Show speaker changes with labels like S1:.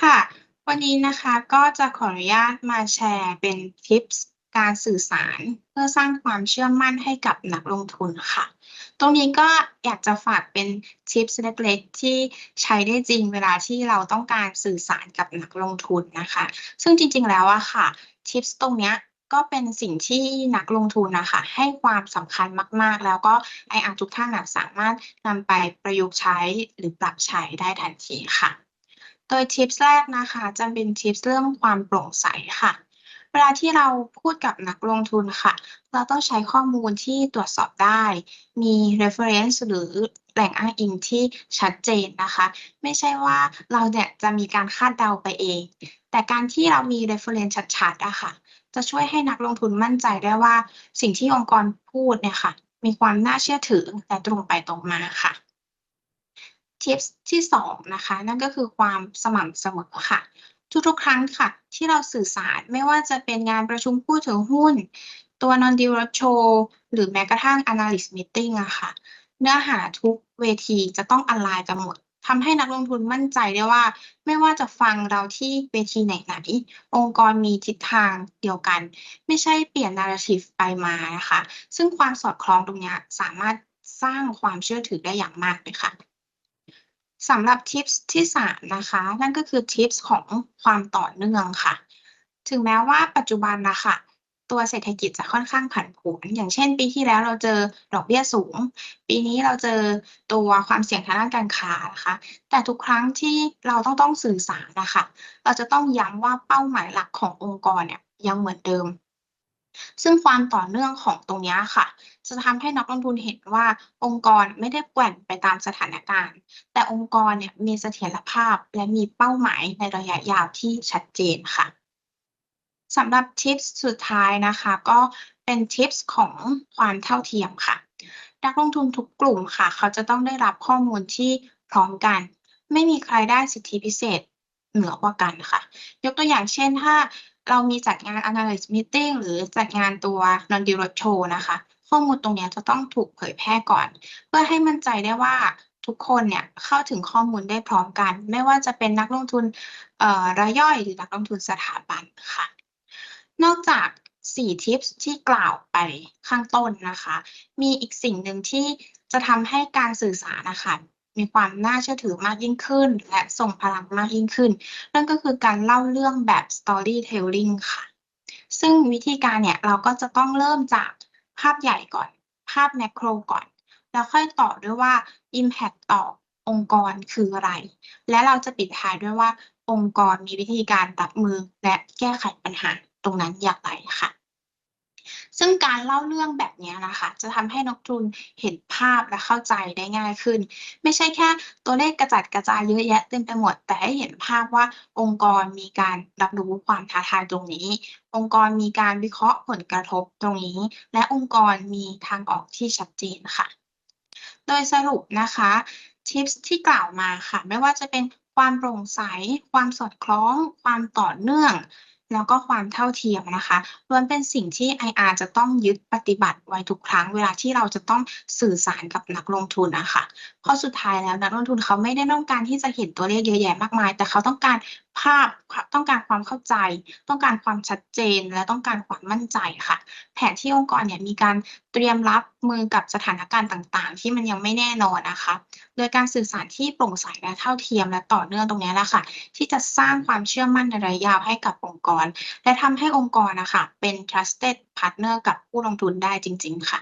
S1: ค่ะ วันนี้นะคะก็จะขออนุญาตมาแชร์เป็นทิปส์ การสื่อสารเพื่อสร้างความเชื่อมั่นให้กับนักลงทุนค่ะ ตรงนี้ก็อยากจะฝากเป็นทิปส์เล็กๆที่ใช้ได้จริงเวลาที่เราต้องการสื่อสารกับนักลงทุนนะคะ ซึ่งจริงๆแล้วอะค่ะทิปสตรงเนี้ยก็เป็นสิ่งที่นักลงทุนนะคะให้ความสำคัญมาก ๆ แล้วก็ไออาทุกท่านสามารถนำไปประยุกต์ใช้หรือปรับใช้ได้ทันทีค่ะ โดยทิปสแรกนะคะจะเป็นทิปเรื่องความโปร่งใสค่ะ เวลาที่เราพูดกับนักลงทุนค่ะ เราต้องใช้ข้อมูลที่ตรวจสอบได้ มี reference หรือแหล่งอ้างอิงที่ชัดเจนนะคะ ไม่ใช่ว่าเราเนี่ยจะมีการคาดเดาไปเอง แต่การที่เรามี reference ชัดๆอะค่ะ จะช่วยให้นักลงทุนมั่นใจได้ว่า สิ่งที่องค์กรพูดเนี่ยค่ะ มีความน่าเชื่อถือและตรงไปตรงมาค่ะทิปที่สองนะคะ นั่นก็คือความสม่ำเสมอค่ะ ทุกๆ ครั้งค่ะ ที่เราสื่อสารไม่ว่าจะเป็นงานประชุมผู้ถือหุ้น ตัว non deal roadshow หรือแม้กระทั่ง analyst meeting อะค่ะ เนื้อหาทุกเวทีจะต้องอ l i g n กันหมดทำให้นักลงทุนมั่นใจได้ว่า ไม่ว่าจะฟังเราที่เวทีไหนๆองค์กรมีทิศทางเดียวกัน ไม่ใช่เปลี่ยน narrative ไปมานะคะ ซึ่งความสอดคล้องตรงนี้สามารถสร้างความเชื่อถือได้อย่างมากเลยค่ะ สำหรับทิปส์ที่สามนะคะ นั่นก็คือทิปส์ของความต่อเนื่องค่ะ ถึงแม้ว่าปัจจุบันนะคะตัวเศรษฐกิจจะค่อนข้างผันผวนอย่างเช่น ปีที่แล้วเราเจอดอกเบี้ยสูง ปีนี้เราเจอตัวความเสี่ยงทางด้านการค้านะคะ แต่ทุกครั้งที่เราต้องต้องสื่อสารนะคะ เราจะต้องย้ำว่าเป้าหมายหลักขององค์กรเนี่ยยังเหมือนเดิม ซึ่งความต่อเนื่องของตรงนี้ค่ะ จะทำให้นักลงทุนเห็นว่าองค์กรไม่ได้แกว่งไปตามสถานการณ์ แต่องค์กรเนี่ยมีเสถียรภาพและมีเป้าหมายในระยะยาวที่ชัดเจนค่ะสำหรับทิปสุดท้ายนะคะ ก็เป็นทิปของความเท่าเทียมค่ะ นักลงทุนทุกกลุ่มค่ะ เขาจะต้องได้รับข้อมูลที่พร้อมกัน ไม่มีใครได้สิทธิพิเศษเหนือกว่ากันค่ะ ยกตัวอย่างเช่นถ้า เรามีจัดงาน analyst meeting หรือจัดงานตัว non d e r o t Show นะคะ ข้อมูลตรงนี้จะต้องถูกเผยแพร่ก่อน เพื่อให้มั่นใจได้ว่าทุกคนเนี่ยเข้าถึงข้อมูลได้พร้อมกัน ไม่ว่าจะเป็นนักลงทุนเอ่อรายย่อยหรือนักลงทุนสถาบันค่ะ นอกจาก 4 ทิปที่กล่าวไปข้างต้นนะคะ มีอีกสิ่งหนึ่งที่จะทำให้การสื่อสารนะคะ มีความน่าเชื่อถือมากยิ่งขึ้น และส่งพลังมากยิ่งขึ้น นั่นก็คือการเล่าเรื่องแบบ storytelling ค่ะ ซึ่งวิธีการเนี่ยเราก็จะต้องเริ่มจากภาพใหญ่ก่อน ภาพแมกโรก่อน แล้วค่อยต่อด้วยว่า impact ต่อองค์กรคืออะไร และเราจะปิดท้ายด้วยว่าองค์กรมีวิธีการรับมือและแก้ไขปัญหาตรงนั้นอย่างไรค่ะ ซึ่งการเล่าเรื่องแบบนี้นะคะจะทำให้นักทุนเห็นภาพและเข้าใจได้ง่ายขึ้น ไม่ใช่แค่ตัวเลขกระจัดกระจายเยอะแยะเต็มไปหมด แต่ให้เห็นภาพว่าองค์กรมีการรับรู้ความท้าทายตรงนี้ องค์กรมีการวิเคราะห์ผลกระทบตรงนี้ และองค์กรมีทางออกที่ชัดเจนค่ะ โดยสรุปนะคะทิปที่กล่าวมาค่ะ ไม่ว่าจะเป็นความโปร่งใส ความสอดคล้อง ความต่อเนื่อง แล้วก็ความเท่าเทียมนะคะล้วนเป็นสิ่งที่ IR จะต้องยึดปฏิบัติไว้ทุกครั้ง เวลาที่เราจะต้องสื่อสารกับนักลงทุนนะคะเพราะสุดท้ายแล้วนักลงทุนเขาไม่ได้ต้องการที่จะเห็นตัวเลขเยอะแยะมากมาย แต่เขาต้องการภาพต้องการความเข้าใจ ต้องการความชัดเจน และต้องการความมั่นใจค่ะ แผนที่องค์กรเนี่ยมีการเตรียมรับมือกับสถานการณ์ต่างๆ ที่มันยังไม่แน่นอนนะคะ โดยการสื่อสารที่โปร่งใสและเท่าเทียมและต่อเนื่องตรงนี้แหละค่ะ ที่จะสร้างความเชื่อมั่นในระยะยาวให้กับองค์กร และทำให้องค์กรนะคะเป็น trusted partner กับผู้ลงทุนได้จริง ๆ ค่ะ